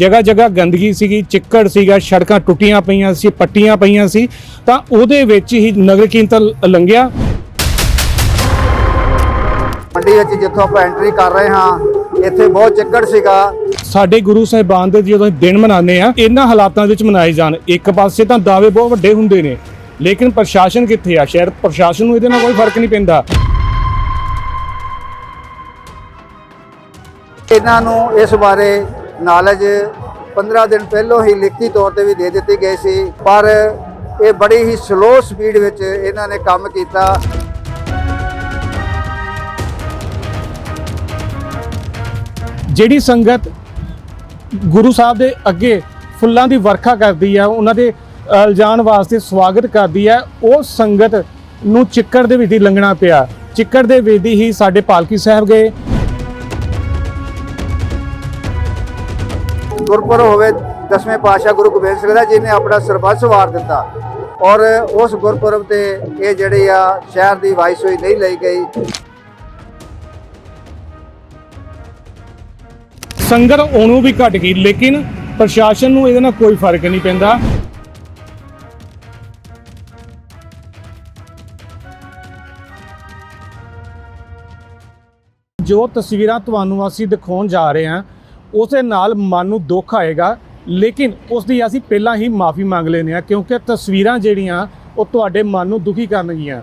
ਜਗ੍ਹਾ ਜਗ੍ਹਾ ਗੰਦਗੀ ਸੀਗੀ ਚਿੱਕੜ ਸੀਗਾ ਸੜਕਾਂ ਟੁੱਟੀਆਂ ਪਈਆਂ ਸੀ ਪੱਟੀਆਂ ਪਈਆਂ ਸੀ ਤਾਂ ਉਹਦੇ ਵਿੱਚ ਹੀ ਨਗਰ ਕੀਰਤਨ ਲੰਘਿਆ। ਮੰਡੀ ਵਿੱਚ ਜਿੱਥੋਂ ਆਪਾਂ ਐਂਟਰੀ ਕਰ ਰਹੇ ਹਾਂ ਇੱਥੇ ਬਹੁਤ ਚਿੱਕੜ ਸੀਗਾ। ਸਾਡੇ ਗੁਰੂ ਸਾਹਿਬਾਨ ਦੇ ਜਦੋਂ ਦਿਨ ਮਨਾਉਂਦੇ ਆ ਇਹਨਾਂ ਹਾਲਾਤਾਂ ਵਿੱਚ ਮਨਾਏ ਜਾਣ। ਇੱਕ ਪਾਸੇ ਤਾਂ ਦਾਅਵੇ ਬਹੁਤ ਵੱਡੇ ਹੁੰਦੇ ਨੇ ਲੇਕਿਨ ਪ੍ਰਸ਼ਾਸਨ ਕਿੱਥੇ ਆ? ਸ਼ਾਇਦ ਪ੍ਰਸ਼ਾਸਨ ਨੂੰ ਇਹਦੇ ਨਾਲ ਕੋਈ ਫ਼ਰਕ ਨਹੀਂ ਪੈਂਦਾ। ਇਹਨਾਂ ਨੂੰ ਇਸ ਬਾਰੇ ਨਾਲੇਜ 15 ਦਿਨ ਪਹਿਲਾਂ ਹੀ ਲਿਖਤੀ ਤੌਰ ਤੇ ਵੀ ਦੇ ਦਿੱਤੀ ਗਈ ਸੀ, ਪਰ ਇਹ ਬੜੀ ਹੀ ਸਲੋ ਸਪੀਡ ਵਿੱਚ ਇਹਨਾਂ ਨੇ ਕੰਮ ਕੀਤਾ। ਜਿਹੜੀ ਸੰਗਤ ਗੁਰੂ ਸਾਹਿਬ ਦੇ ਅੱਗੇ ਫੁੱਲਾਂ ਦੀ ਵਰਖਾ ਕਰਦੀ ਹੈ ਉਹਨਾਂ ਦੇ ਲਜਾਣ ਵਾਸਤੇ ਸਵਾਗਤ ਕਰਦੀ ਹੈ ਉਹ ਸੰਗਤ ਨੂੰ ਚਿੱਕੜ ਦੇ ਵਿੱਚ ਦੀ ਲੰਘਣਾ ਪਿਆ। ਚਿੱਕੜ ਦੇ ਵਿੱਚ ਹੀ ਸਾਡੇ ਪਾਲਕੀ ਸਾਹਿਬ ਗਏ। ਗੁਰਪੁਰਬ ਹੋਵੇ, ਦਸਵੇਂ ਪਾਤਸ਼ਾਹ ਗੁਰੂ ਗੋਬਿੰਦ ਸਿੰਘ ਦਾ ਜਿਹਨੇ ਆਪਣਾ ਸਰਬੱਤ ਵਾਰ ਦਿੱਤਾ। ਔਰ ਉਸ ਗੁਰਪੁਰਬ ਤੇ ਇਹ ਜਿਹੜੀ ਆ ਸ਼ਹਿਰ ਦੀ ਵਾਈਸ ਹੋਈ ਨਹੀਂ ਲਈ ਗਈ। ਸੰਗਤ ਉਹਨੂੰ ਵੀ ਘਟ ਗਈ, ਲੇਕਿਨ ਪ੍ਰਸ਼ਾਸਨ ਨੂੰ ਇਹਦੇ ਨਾਲ ਕੋਈ ਫ਼ਰਕ ਨਹੀਂ ਪੈਂਦਾ। ਜੋ ਤਸਵੀਰਾਂ ਤੁਹਾਨੂੰ ਅਸੀਂ ਦਿਖਾਉਣ ਜਾ ਰਹੇ ਹਾਂ ਉਸ ਦੇ ਨਾਲ ਮਨ ਨੂੰ ਦੁੱਖ ਆਏਗਾ। ਲੇਕਿਨ ਉਸ ਦੀ ਅਸੀਂ ਪਹਿਲਾਂ ਹੀ ਮਾਫੀ ਮੰਗ ਲੈਨੇ ਆ ਕਿਉਂਕਿ ਤਸਵੀਰਾਂ ਜਿਹੜੀਆਂ, ਉਹ ਤੁਹਾਡੇ ਮਨ ਨੂੰ ਦੁਖੀ ਕਰਨਗੀਆਂ।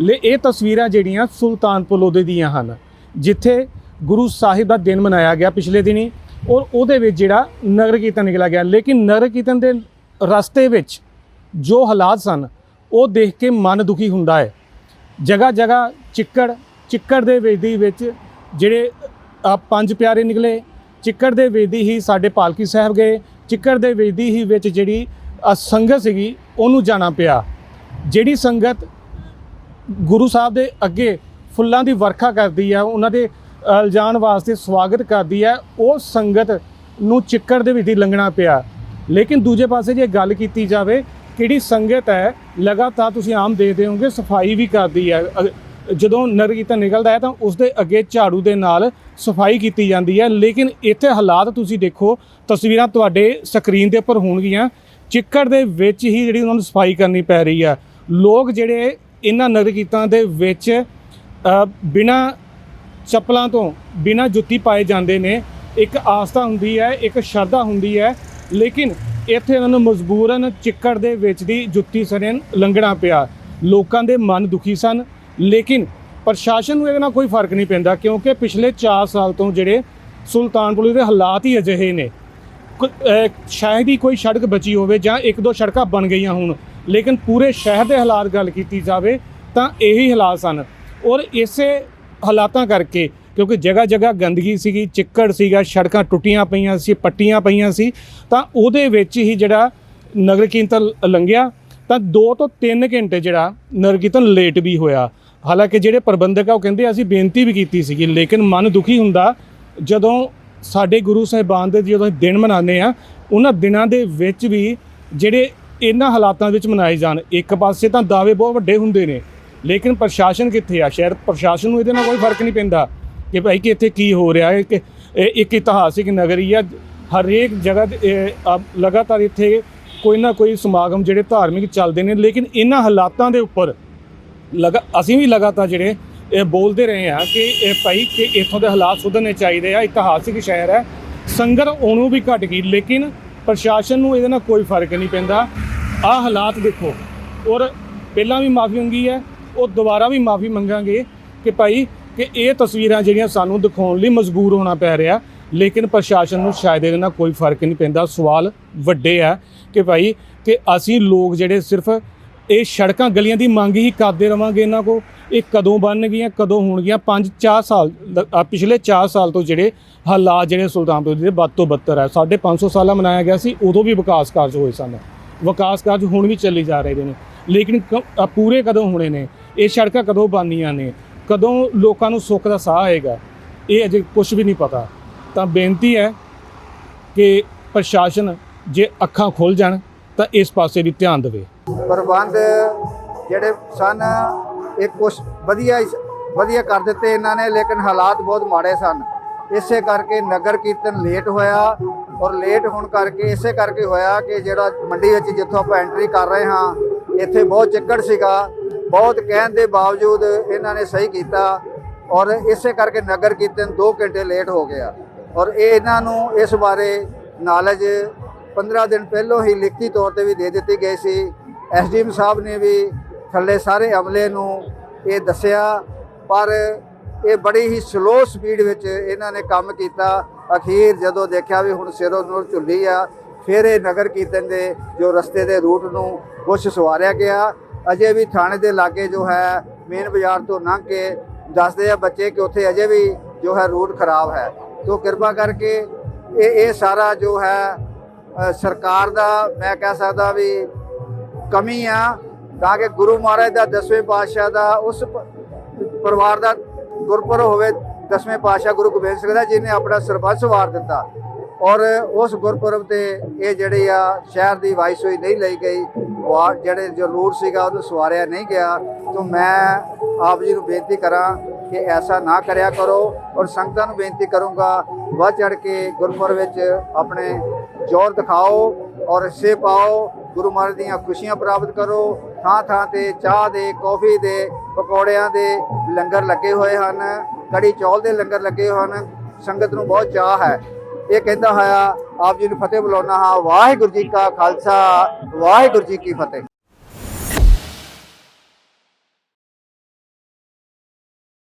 ਲੇ, ਇਹ ਤਸਵੀਰਾਂ ਜਿਹੜੀਆਂ ਸੁਲਤਾਨਪੁਰ ਲੋਧੀ ਦੀਆਂ ਹਨ, ਜਿੱਥੇ ਗੁਰੂ ਸਾਹਿਬ ਦਾ ਦਿਨ ਮਨਾਇਆ ਗਿਆ ਪਿਛਲੇ ਦਿਨੀ, ਔਰ ਉਹਦੇ ਵਿੱਚ ਜਿਹੜਾ ਨਗਰ ਕੀਰਤਨ ਨਿਕਲਿਆ ਗਿਆ। ਲੇਕਿਨ ਨਗਰ ਕੀਰਤਨ ਦੇ ਰਸਤੇ ਵਿੱਚ ਜੋ ਹਾਲਾਤ ਸਨ, ਉਹ ਦੇਖ ਕੇ ਮਨ ਦੁਖੀ ਹੁੰਦਾ ਹੈ। ਜਗ੍ਹਾ ਜਗ੍ਹਾ ਚਿੱਕੜ ਚਿੱਕੜ ਦੇ ਵੇਦੀ ਵਿੱਚ ਜਿਹੜੇ ਪੰਜ ਪਿਆਰੇ ਨਿਕਲੇ ਚਿੱਕੜ ਦੇ ਵੇਦੀ ਹੀ ਸਾਡੇ ਪਾਲਕੀ ਸਾਹਿਬ ਗਏ। ਚਿੱਕੜ ਦੇ ਵੇਦੀ ਹੀ ਵਿੱਚ ਜਿਹੜੀ ਸੰਗਤ ਸੀਗੀ, ਉਹਨੂੰ ਜਾਣਾ ਪਿਆ। ਜਿਹੜੀ ਸੰਗਤ ਗੁਰੂ ਸਾਹਿਬ ਦੇ ਅੱਗੇ ਫੁੱਲਾਂ ਦੀ ਵਰਖਾ ਕਰਦੀ ਆ, ਉਹਨਾਂ ਦੇ ਲਜਾਣ ਵਾਸਤੇ ਸਵਾਗਤ ਕਰਦੀ ਹੈ ਉਹ ਸੰਗਤ ਨੂੰ ਚਿੱਕੜ ਦੇ ਵਿੱਚ ਦੀ ਲੰਘਣਾ ਪਿਆ। ਲੇਕਿਨ ਦੂਜੇ ਪਾਸੇ ਜੇ ਗੱਲ ਕੀਤੀ ਜਾਵੇ, ਕਿਹੜੀ ਸੰਗਤ ਹੈ, ਲਗਾਤਾਰ ਤੁਸੀਂ ਆਮ ਦੇਖਦੇ ਹੋਵੋਗੇ, ਸਫ਼ਾਈ ਵੀ ਕਰਦੀ ਹੈ ਜਦੋਂ ਨਗਰ ਕੀਰਤਨ ਨਿਕਲਦਾ ਹੈ ਤਾਂ ਉਸ ਦੇ ਅੱਗੇ ਝਾੜੂ ਦੇ ਨਾਲ ਸਫ਼ਾਈ ਕੀਤੀ ਜਾਂਦੀ ਹੈ। ਲੇਕਿਨ ਇੱਥੇ ਹਾਲਾਤ ਤੁਸੀਂ ਦੇਖੋ ਤਸਵੀਰਾਂ ਤੁਹਾਡੇ ਸਕਰੀਨ ਦੇ ਉੱਪਰ ਹੋਣਗੀਆਂ। ਚਿੱਕੜ ਦੇ ਵਿੱਚ ਹੀ ਜਿਹੜੀ ਉਹਨਾਂ ਨੂੰ ਸਫ਼ਾਈ ਕਰਨੀ ਪੈ ਰਹੀ ਹੈ। ਲੋਕ ਜਿਹੜੇ ਇਹਨਾਂ ਨਗਰ ਕੀਰਤਨਾਂ ਦੇ ਵਿੱਚ ਅ, ਬਿਨਾਂ ਚੱਪਲਾਂ ਤੋਂ ਬਿਨਾਂ ਜੁੱਤੀ ਪਾਏ ਜਾਂਦੇ ਨੇ। ਇੱਕ ਆਸਥਾ ਹੁੰਦੀ ਹੈ ਇੱਕ ਸ਼ਰਧਾ ਹੁੰਦੀ ਹੈ। ਲੇਕਿਨ ਇੱਥੇ ਉਹਨਾਂ ਨੂੰ ਮਜਬੂਰਨ ਚਿੱਕੜ ਦੇ ਵਿੱਚ ਦੀ ਜੁੱਤੀ ਸਣੇ ਲੰਘਣਾ ਪਿਆ। ਲੋਕਾਂ ਦੇ ਮਨ ਦੁਖੀ ਸਨ। ਲੇਕਿਨ ਪ੍ਰਸ਼ਾਸਨ ਨੂੰ ਇਹਦੇ ਨਾਲ ਕੋਈ ਫ਼ਰਕ ਨਹੀਂ ਪੈਂਦਾ, ਕਿਉਂਕਿ ਪਿਛਲੇ 4 ਸਾਲ ਤੋਂ ਜਿਹੜੇ ਸੁਲਤਾਨਪੁਰ ਦੇ ਹਾਲਾਤ ਹੀ ਅਜਿਹੇ ਨੇ। ਸ਼ਾਇਦ ਹੀ ਕੋਈ ਸੜਕ ਬਚੀ ਹੋਵੇ ਜਾਂ ਇੱਕ ਦੋ ਸੜਕਾਂ ਬਣ ਗਈਆਂ ਹੋਣ, ਲੇਕਿਨ ਪੂਰੇ ਸ਼ਹਿਰ ਦੇ ਹਾਲਾਤ ਗੱਲ ਕੀਤੀ ਜਾਵੇ ਤਾਂ ਇਹੀ ਹਾਲਾਤ ਸਨ। ਔਰ ਇਸੇ ਹਾਲਾਤਾਂ ਕਰਕੇ, ਕਿਉਂਕਿ ਜਗ੍ਹਾ ਜਗ੍ਹਾ ਗੰਦਗੀ ਸੀਗੀ, ਚਿੱਕੜ ਸੀਗਾ, ਸੜਕਾਂ ਟੁੱਟੀਆਂ ਪਈਆਂ ਸੀ, ਪੱਟੀਆਂ ਪਈਆਂ ਸੀ, ਤਾਂ ਉਹਦੇ ਵਿੱਚ ਹੀ ਜਿਹੜਾ ਨਗਰ ਕੀਰਤਨ ਲੰਘਿਆ, ਤਾਂ 2 ਤੋਂ 3 ਘੰਟੇ ਜਿਹੜਾ ਨਗਰ ਕੀਰਤਨ ਲੇਟ ਵੀ ਹੋਇਆ। ਹਾਲਾਂਕਿ ਜਿਹੜੇ ਪ੍ਰਬੰਧਕ ਆ, ਉਹ ਕਹਿੰਦੇ ਅਸੀਂ ਬੇਨਤੀ ਵੀ ਕੀਤੀ ਸੀਗੀ, ਲੇਕਿਨ ਮਨ ਦੁਖੀ ਹੁੰਦਾ, ਜਦੋਂ ਸਾਡੇ ਗੁਰੂ ਸਾਹਿਬਾਨ ਦੇ ਜਦੋਂ ਅਸੀਂ ਦਿਨ ਮਨਾਉਂਦੇ ਆ, ਉਹਨਾਂ ਦਿਨਾਂ ਦੇ ਵਿੱਚ ਵੀ ਜਿਹੜੇ ਇਹਨਾਂ ਹਾਲਾਤਾਂ ਵਿੱਚ ਮਨਾਏ ਜਾਣ, ਇੱਕ ਪਾਸੇ ਤਾਂ ਦਾਅਵੇ ਬਹੁਤ ਵੱਡੇ ਹੁੰਦੇ ਨੇ, ਲੇਕਿਨ ਪ੍ਰਸ਼ਾਸਨ ਕਿੱਥੇ ਆ? ਸ਼ਾਇਦ ਪ੍ਰਸ਼ਾਸਨ ਨੂੰ ਇਹਦੇ ਨਾਲ ਕੋਈ ਫ਼ਰਕ ਨਹੀਂ ਪੈਂਦਾ ਕਿ ਭਾਈ ਕਿ ਇੱਥੇ ਕੀ ਹੋ ਰਿਹਾ ਹੈ ਕਿ ਇੱਕ ਇਤਿਹਾਸਿਕ ਨਗਰੀ ਆ, ਹਰੇਕ ਜਗ੍ਹਾ ਤੇ ਲਗਾਤਾਰ ਇੱਥੇ ਕੋਈ ਨਾ ਕੋਈ ਸਮਾਗਮ ਜਿਹੜੇ ਧਾਰਮਿਕ ਚੱਲਦੇ ਨੇ, ਲੇਕਿਨ ਇਹਨਾਂ ਹਾਲਾਤਾਂ ਦੇ ਉੱਪਰ ਲਗਾ ਅਸੀਂ ਵੀ ਲਗਾਤਾਰ ਜਿਹੜੇ ਇਹ ਬੋਲਦੇ ਰਹੇ ਹਾਂ ਕਿ ਇਹ ਭਾਈ ਕਿ ਇੱਥੋਂ ਦੇ ਹਾਲਾਤ ਸੁਧਰਨੇ ਚਾਹੀਦੇ ਆ ਇਤਿਹਾਸਿਕ ਸ਼ਹਿਰ ਹੈ। ਸੰਗਤ ਉਹਨੂੰ ਵੀ ਘਟ ਗਈ, ਲੇਕਿਨ ਪ੍ਰਸ਼ਾਸਨ ਨੂੰ ਇਹਦੇ ਨਾਲ ਕੋਈ ਫ਼ਰਕ ਨਹੀਂ ਪੈਂਦਾ। ਆਹ ਹਾਲਾਤ ਦੇਖੋ, ਔਰ ਪਹਿਲਾਂ ਵੀ ਮਾਫੀ ਮੰਗੀ ਹੈ ਉਹ ਦੁਬਾਰਾ ਵੀ ਮਾਫੀ ਮੰਗਾਂਗੇ ਕਿ ਭਾਈ ਕਿ ਇਹ ਤਸਵੀਰਾਂ ਜਿਹੜੀਆਂ ਸਾਨੂੰ ਦਿਖਾਉਣ ਲਈ ਮਜਬੂਰ ਹੋਣਾ ਪੈ ਰਿਹਾ, ਲੇਕਿਨ ਪ੍ਰਸ਼ਾਸਨ ਨੂੰ ਸ਼ਾਇਦ ਇਹਦੇ ਨਾਲ ਕੋਈ ਫ਼ਰਕ ਨਹੀਂ ਪੈਂਦਾ। ਸਵਾਲ ਵੱਡੇ ਆ ਕਿ ਭਾਈ ਕਿ ਅਸੀਂ ਲੋਕ ਜਿਹੜੇ ਸਿਰਫ ਇਹ ਸੜਕਾਂ ਗਲੀਆਂ ਦੀ ਮੰਗ ਹੀ ਕਰਦੇ ਰਵਾਂਗੇ ਇਹਨਾਂ ਕੋ ਇਹ ਕਦੋਂ ਬਣਨਗੀਆਂ ਕਦੋਂ ਹੋਣਗੀਆਂ 5 4 ਸਾਲ ਲ- ਪਿਛਲੇ 4 ਸਾਲ ਤੋਂ ਜਿਹੜੇ ਹਾਲਾਤ ਜਿਹੜੇ ਸੁਲਤਾਨਪੁਰ ਦੇ ਵੱਧ ਤੋਂ ਬੱਤਰ ਹੈ। ਸਾਡੇ 500 ਸਾਲਾ ਮਨਾਇਆ ਗਿਆ ਸੀ, ਉਦੋਂ ਵੀ ਵਿਕਾਸ ਕਾਰਜ ਹੋਏ ਸਨ। ਵਿਕਾਸ ਕਾਰਜ ਹੁਣ ਵੀ ਚੱਲੀ ਜਾ ਰਹੇ ਨੇ। ਲੇਕਿਨ ਕ- ਪੂਰੇ ਕਦੋਂ ਹੋਣੇ ਨੇ? ਇਹ ਸੜਕਾਂ ਕਦੋਂ ਬਣਨੀਆਂ ਨੇ? ਕਦੋਂ ਲੋਕਾਂ ਨੂੰ ਸੁੱਖ ਦਾ ਸਾਹ ਆਏਗਾ? ਇਹ ਅਜੇ ਕੁਝ ਵੀ ਨਹੀਂ ਪਤਾ। ਤਾਂ ਬੇਨਤੀ ਹੈ ਕਿ ਪ੍ਰਸ਼ਾਸਨ ਜੇ ਅੱਖਾਂ ਖੁੱਲ ਜਾਣ ਤਾਂ ਇਸ ਪਾਸੇ ਵੀ ਧਿਆਨ ਦੇਵੇ। ਪ੍ਰਬੰਧ ਜਿਹੜੇ ਸਨ, ਇਹ ਕੁਛ ਵਧੀਆ ਵਧੀਆ ਕਰ ਦਿੱਤੇ ਇਹਨਾਂ ਨੇ, ਲੇਕਿਨ ਹਾਲਾਤ ਬਹੁਤ ਮਾੜੇ ਸਨ। ਇਸੇ ਕਰਕੇ ਨਗਰ ਕੀਰਤਨ ਲੇਟ ਹੋਇਆ ਔਰ ਲੇਟ ਹੋਣ ਕਰਕੇ, ਇਸੇ ਕਰਕੇ ਹੋਇਆ ਕਿ ਜਿਹੜਾ ਮੰਡੀ ਵਿੱਚ ਜਿੱਥੋਂ ਆਪਾਂ ਐਂਟਰੀ ਕਰ ਰਹੇ ਹਾਂ, ਇੱਥੇ ਬਹੁਤ ਚਿੱਕੜ ਸੀਗਾ। ਬਹੁਤ ਕਹਿਣ ਦੇ ਬਾਵਜੂਦ ਇਹਨਾਂ ਨੇ ਸਹੀ ਕੀਤਾ ਔਰ ਇਸੇ ਕਰਕੇ ਨਗਰ ਕੀਰਤਨ 2 ਘੰਟੇ ਲੇਟ ਹੋ ਗਿਆ। ਔਰ ਇਹ ਇਹਨਾਂ ਨੂੰ ਇਸ ਬਾਰੇ ਨਾਲਜ 15 ਦਿਨ ਪਹਿਲਾਂ ਹੀ ਲਿਖਤੀ ਤੌਰ ਤੇ ਵੀ ਦੇ ਦਿੱਤੀ ਗਈ ਸੀ। ਐਸਡੀਐਮ ਸਾਹਿਬ ਨੇ ਵੀ ਥੱਲੇ ਸਾਰੇ ਅਮਲੇ ਨੂੰ ਇਹ ਦੱਸਿਆ, ਪਰ ਇਹ ਬੜੀ ਹੀ ਸਲੋ ਸਪੀਡ ਵਿੱਚ ਇਹਨਾਂ ਨੇ ਕੰਮ ਕੀਤਾ। ਅਖੀਰ ਜਦੋਂ ਦੇਖਿਆ ਵੀ ਹੁਣ ਸਿਰੋਂ ਨੂੰ ਝੁੱਲੀ ਆ, ਫਿਰ ਇਹ ਨਗਰ ਕੀਰਤਨ ਦੇ ਜੋ ਰਸਤੇ ਦੇ ਰੂਟ ਨੂੰ ਕੁਛ ਸਵਾਰਿਆ ਗਿਆ। ਅਜੇ ਵੀ ਥਾਣੇ ਦੇ ਲਾਗੇ ਜੋ ਹੈ ਮੇਨ ਬਾਜ਼ਾਰ ਤੋਂ ਲੰਘ ਕੇ ਦੱਸਦੇ ਆ ਬੱਚੇ ਕਿ ਉੱਥੇ ਅਜੇ ਵੀ ਜੋ ਹੈ ਰੂਟ ਖਰਾਬ ਹੈ। ਤੋਂ ਕਿਰਪਾ ਕਰਕੇ ਇਹ ਇਹ ਸਾਰਾ ਜੋ ਹੈ ਸਰਕਾਰ ਦਾ ਮੈਂ ਕਹਿ ਸਕਦਾ ਵੀ ਕਮੀ ਆ, ਤਾਂ ਕਿ ਗੁਰੂ ਮਹਾਰਾਜ ਦਾ ਦਸਵੇਂ ਪਾਤਸ਼ਾਹ ਦਾ ਉਸ ਪ- ਪਰਿਵਾਰ ਦਾ ਗੁਰਪੁਰਬ ਹੋਵੇ, ਦਸਵੇਂ ਪਾਤਸ਼ਾਹ ਗੁਰੂ ਗੋਬਿੰਦ ਸਿੰਘ ਦਾ, ਜਿਹਨੇ ਆਪਣਾ ਸਰਬੱਤ ਵਾਰ ਦਿੱਤਾ। ਔਰ ਉਸ ਗੁਰਪੁਰਬ ਤੇ ਇਹ ਜਿਹੜੇ ਆ, ਸ਼ਹਿਰ ਦੀ ਵਾਈਸੋਈ ਨਹੀਂ ਲਈ ਗਈ। ਵਾ ਜਿਹੜੇ ਜੋ ਰੂਟ ਸੀਗਾ, ਉਹਨੂੰ ਸਵਾਰਿਆ ਨਹੀਂ ਗਿਆ। ਤੋਂ ਮੈਂ ਆਪ ਜੀ ਨੂੰ ਬੇਨਤੀ ਕਰਾਂ ਕਿ ਐਸਾ ਨਾ ਕਰਿਆ ਕਰੋ ਔਰ ਸੰਗਤਾਂ ਨੂੰ ਬੇਨਤੀ ਕਰੂੰਗਾ, ਵੱਧ ਚੜ ਕੇ ਗੁਰਪੁਰਬ ਵਿੱਚ ਆਪਣੇ ਜੋਰ ਦਿਖਾਓ ਔਰ ਹਿੱਸੇ ਪਾਓ, ਗੁਰੂ ਮਹਾਰਾਜ ਦੀਆਂ ਖੁਸ਼ੀਆਂ ਪ੍ਰਾਪਤ ਕਰੋ। ਥਾਂ ਥਾਂ ਤੇ ਚਾਹ ਦੇ, ਕੌਫੀ ਦੇ, ਪਕੌੜਿਆਂ ਦੇ ਲੰਗਰ ਲੱਗੇ ਹੋਏ ਹਨ। ਕੜੀ ਚੌਲ ਦੇ ਲੰਗਰ ਲੱਗੇ ਹੋਏ ਹਨ। ਸੰਗਤ ਨੂੰ ਬਹੁਤ ਚਾਹ ਹੈ। ਇਹ ਕਹਿੰਦਾ ਹੋਇਆ, ਆਪ ਜੀ ਨੂੰ ਫਤਿਹ ਬੁਲਾਉਣਾ ਹਾਂ। ਵਾਹਿਗੁਰੂ ਜੀ ਕਾ ਖਾਲਸਾ, ਵਾਹਿਗੁਰੂ ਜੀ ਕੀ ਫਤਿਹ।